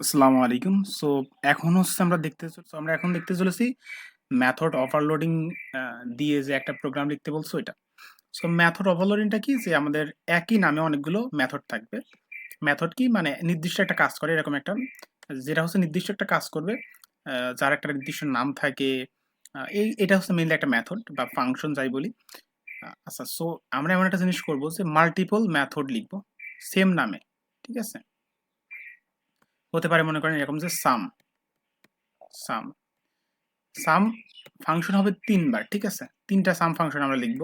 আসসালামু আলাইকুম। সো এখন হচ্ছে আমরা দেখতে আমরা এখন দেখতে চলেছি মেথড ওভারলোডিং দিয়ে যে একটা প্রোগ্রাম লিখতে বলছে ওইটা। সো মেথড ওভারলোডিংটা কি? যে আমাদের একই নামে অনেকগুলো মেথড থাকবে। মেথড কি? মানে নির্দিষ্ট একটা কাজ করে, এরকম একটা, যেটা হচ্ছে নির্দিষ্ট একটা কাজ করবে। যার একটা নির্দিষ্ট নাম থাকে। এই, এটা হচ্ছে মেইনলি একটা মেথড বা ফাংশন যাই বলি। আচ্ছা সো আমরা এমন একটা জিনিস করব যে মাল্টিপল মেথড লিখব সেম নামে। ঠিক আছে? হতে পারে, মনে করেন এরকম যে সাম সাম সাম ফাংশন হবে তিনবার, ঠিক আছে? ৩ টা সাম ফাংশন আমরা লিখব।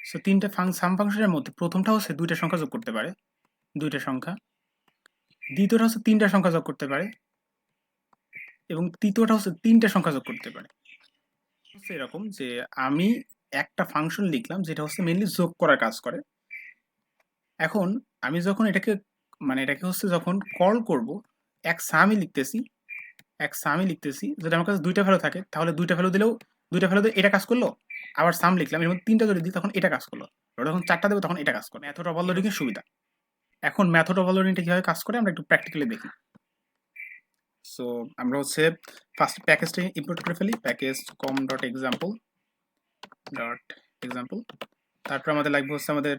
সো তিনটা সাম ফাংশনের মধ্যে প্রথমটা হচ্ছে দুইটা সংখ্যা যোগ করতে পারে। দুইটা সংখ্যা। দ্বিতীয়টা হচ্ছে তিনটা সংখ্যা যোগ করতে পারে। এবং তৃতীয়টা হচ্ছে তিনটা সংখ্যা যোগ করতে পারে। এরকম যে আমি একটা ফাংশন লিখলাম, যেটা হচ্ছে মেইনলি যোগ করার কাজ করে। এখন আমি যখন এটাকে মানে এটাকে হচ্ছে যখন কল করব, এক সামই লিখতেছি, এক সামই লিখতেছি। যদি আমার কাছে দুইটা ভ্যালু থাকে তাহলে দুইটা ভ্যালু দিলেও ২ টা ভ্যালু দিয়ে এটা কাজ করল। আবার সাম লিখলাম। এর মধ্যে ৩ টা যদি দিই তখন এটা কাজ করল। যখন ৪ টা দেব তখন এটা কাজ। মেথড ওভারলোডিং এর সুবিধা। এখন ম্যাথড মেথড ওভারলোডিংটা কীভাবে কাজ করে আমরা একটু প্র্যাকটিক্যালি দেখি। সো আমরা হচ্ছে ফার্স্ট প্যাকেজটা ইম্পোর্ট করে ফেলি। Package com dot example dot example তারপর আমাদের লাগবে হচ্ছে আমাদের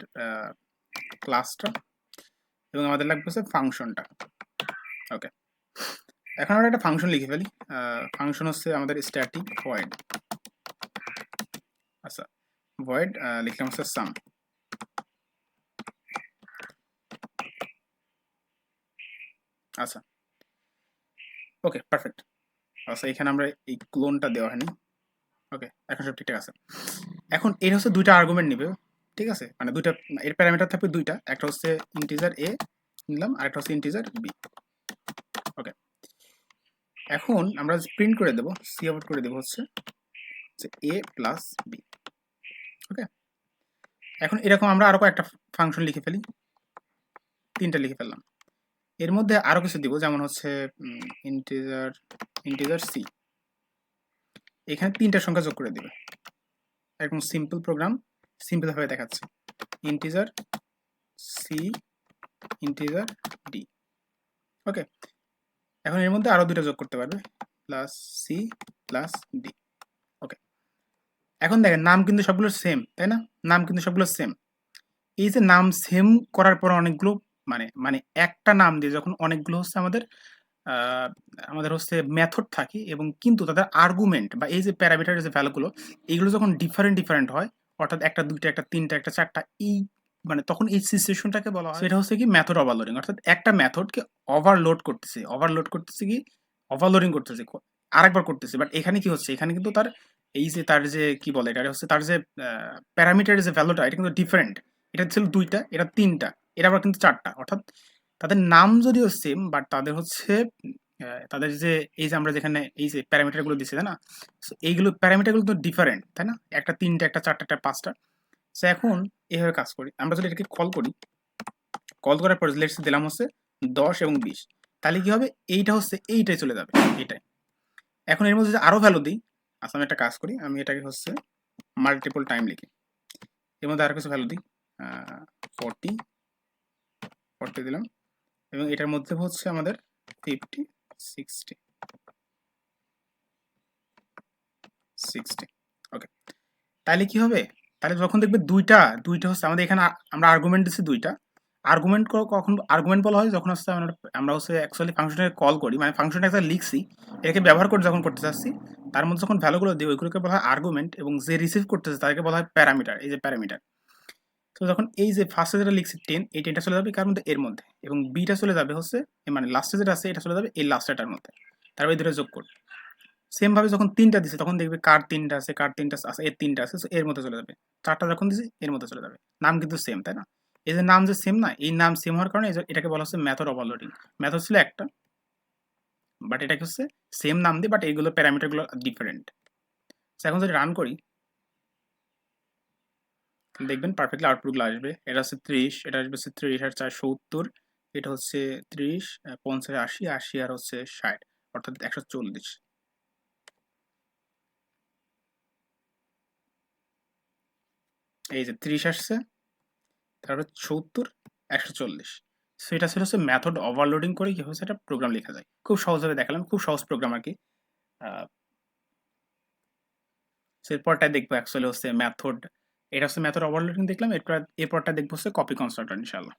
ক্লাসটা এবং আমাদের লাগবে হচ্ছে ফাংশনটা। ওকে। এখন আমরা একটা ফাংশন লিখে ফেলি। ফাংশন হচ্ছে আমাদের স্ট্যাটিক ভয়েড। আচ্ছা, ভয়েড লিখলাম হচ্ছে সাম। আচ্ছা। Okay, perfect. আচ্ছা এখানে আমরা এই ক্লোনটা দেওয়া হয়নি। ওকে, এখন সব ঠিকঠাক আছে। এখন এর হচ্ছে দুইটা আর্গুমেন্ট নিবে। ঠিক আছে? মানে দুইটা এর প্যারামিটার থাকবে দুইটা একটা হচ্ছে ইন্টিজার a নিলাম, আর একটা হচ্ছে ইন্টিজার বি ওকে। এখন আমরা প্রিন্ট করে দেব, সি আউট করে দেব হচ্ছে যে a প্লাস বি ওকে? এখন এরকম আমরা আরও কয়েকটা ফাংশন লিখে ফেলি। ৩ টা লিখে ফেললাম। এর মধ্যে আরও কিছু দিব যেমন হচ্ছে ইন্টিজার ইন্টিজার c। এখানে ৩ টা সংখ্যা যোগ করে দিবে। একদম সিম্পল প্রোগ্রাম, সিম্পল ভাবে দেখাচ্ছি। Integer c integer d। Okay? এখন এর মধ্যে আরও ২ টা যোগ করতে পারবে। Plus c plus d। Okay. এখন দেখেন নাম কিন্তু সবগুলো সেম, তাই না? নাম কিন্তু সবগুলো সেম। এই যে নাম সেম করার পর অনেকগুলো মানে মানে একটা নাম দিয়ে যখন অনেকগুলো হচ্ছে আমাদের আমাদের হচ্ছে মেথড থাকে এবং কিন্তু তাদের আর্গুমেন্ট বা এই যে প্যারামিটার যে ভ্যালুগুলো এগুলো যখন ডিফারেন্ট, ডিফারেন্ট হয় অর্থাৎ একটা, দুইটা একটা, তিনটা একটা, চারটা এই মানে তখন এই সিচুয়েশনটাকে বলা হয় সেটা হচ্ছে কি মেথড ওভারলোডিং। অর্থাৎ একটা মেথডকে ওভারলোড করতেছে। ওভারলোড করতেছে কি ওভারলোডিং করতেছে। আরেকবার করতেছে। বাট এখানে কি হচ্ছে? এখানে কিন্তু তার এই যে তার যে কি বলে এটা হচ্ছে তার যে প্যারামিটার যে ভ্যালুটা এটা কিন্তু ডিফারেন্ট। এটা ছিল দুইটা এটা ৩ টা, এটা আবার কিন্তু চারটা অর্থাৎ তাদের নাম যদিও সেম বাট তাদের হচ্ছে তাদের যে এই যে আমরা যেখানে এই যে প্যারামিটারগুলো দিছি, তাই না? এইগুলো প্যারামিটারগুলো তো ডিফারেন্ট, তাই না? একটা ৩ টা, একটা ৪ টা, একটা ৫ টা। সো এখন এইভাবে কাজ করি। আমরা যদি এটাকে কল করি, কল করার পর লেটস দিলাম হচ্ছে ১০ এবং ২০ তাহলে কি হবে? এইটা হচ্ছে এইটাই চলে যাবে, এটাই। এখন এর মধ্যে যদি আরও ভ্যালু দিই, আচ্ছা আমি একটা কাজ করি। আমি এটাকে হচ্ছে মাল্টিপল টাইম লিখি। এর মধ্যে আরও কিছু ভ্যালু দিই। 40 40 দিলাম এবং এটার মধ্যে হচ্ছে আমাদের 50 60 60 ওকে। তাইলে কি হবে? তাহলে যখন দেখবে ২ টা, ২ টা হচ্ছে আমাদের এখানে আমরা আর্গুমেন্ট দিছি ২ টা। আর্গুমেন্ট কখন আর্গুমেন্ট বলা হয় যখন হচ্ছে আমরা হচ্ছে অ্যাকচুয়ালি ফাংশনটাকে কল করি। মানে ফাংশনটা একটা লিখছি। এটাকে ব্যবহার করে যখন করতে চাচ্ছি, তার মধ্যে যখন ভ্যালুগুলো দিই ওইগুলোকে বলা হয় আর্গুমেন্ট এবং যে রিসিভ করতেছে তাদেরকে বলা হয় প্যারামিটার। এই যে প্যারামিটার। তো যখন এই যে ফার্স্টে যেটা লিখছি টেন এই 10 টা চলে যাবে কার মধ্যে? এর মধ্যে। এবং বিটা চলে যাবে হচ্ছে মানে লাস্টে যেটা আছে এটা চলে যাবে এই লাস্টেরটার মধ্যে। তারপর দুটো যোগ করবে সেমভাবে যখন ৩ টা দিছি তখন দেখবে কার তিনটা আছে, কার ৩ টা আছে, এর তিনটা আছে। এর মধ্যে চলে যাবে। চারটা যখন দিছি এর মধ্যে চলে যাবে। নাম কিন্তু সেম, তাই না? এই যে নাম যে সেম না, এই নাম সেম হওয়ার কারণে এটাকে বলা হচ্ছে মেথড ওভারলোডিং। মেথড ছিল একটা। বাট এটাকে হচ্ছে সেম নাম দিয়ে বাট এইগুলো প্যারামিটারগুলো ডিফারেন্ট। এখন যদি রান করি দেখবেন পারফেক্টলি আউটপুটগুলো আসবে। এটা হচ্ছে ত্রিশ, এটা আসবে হচ্ছে ত্রিশ আর চার সত্তর, এটা হচ্ছে ত্রিশ পঞ্চাশ, আশি আশি আর হচ্ছে ষাট, অর্থাৎ একশো চল্লিশ। এই যে ত্রিশ আসছে, তারপরে সত্তর, একশো চল্লিশ। সো এটা ছিল হচ্ছে ম্যাথড ওভারলোডিং করে কী হচ্ছে একটা প্রোগ্রাম লেখা যায়। খুব সহজভাবে দেখালাম, খুব সহজ প্রোগ্রাম আর কি। এরপরটাই দেখব অ্যাকচুয়ালি হচ্ছে ম্যাথড এটা হচ্ছে ম্যাথের ওভারলোডিং দেখলাম এরপর এরপরটা দেখব হচ্ছে কপি কনস্ট্রাক্টর ইনশাল্লাহ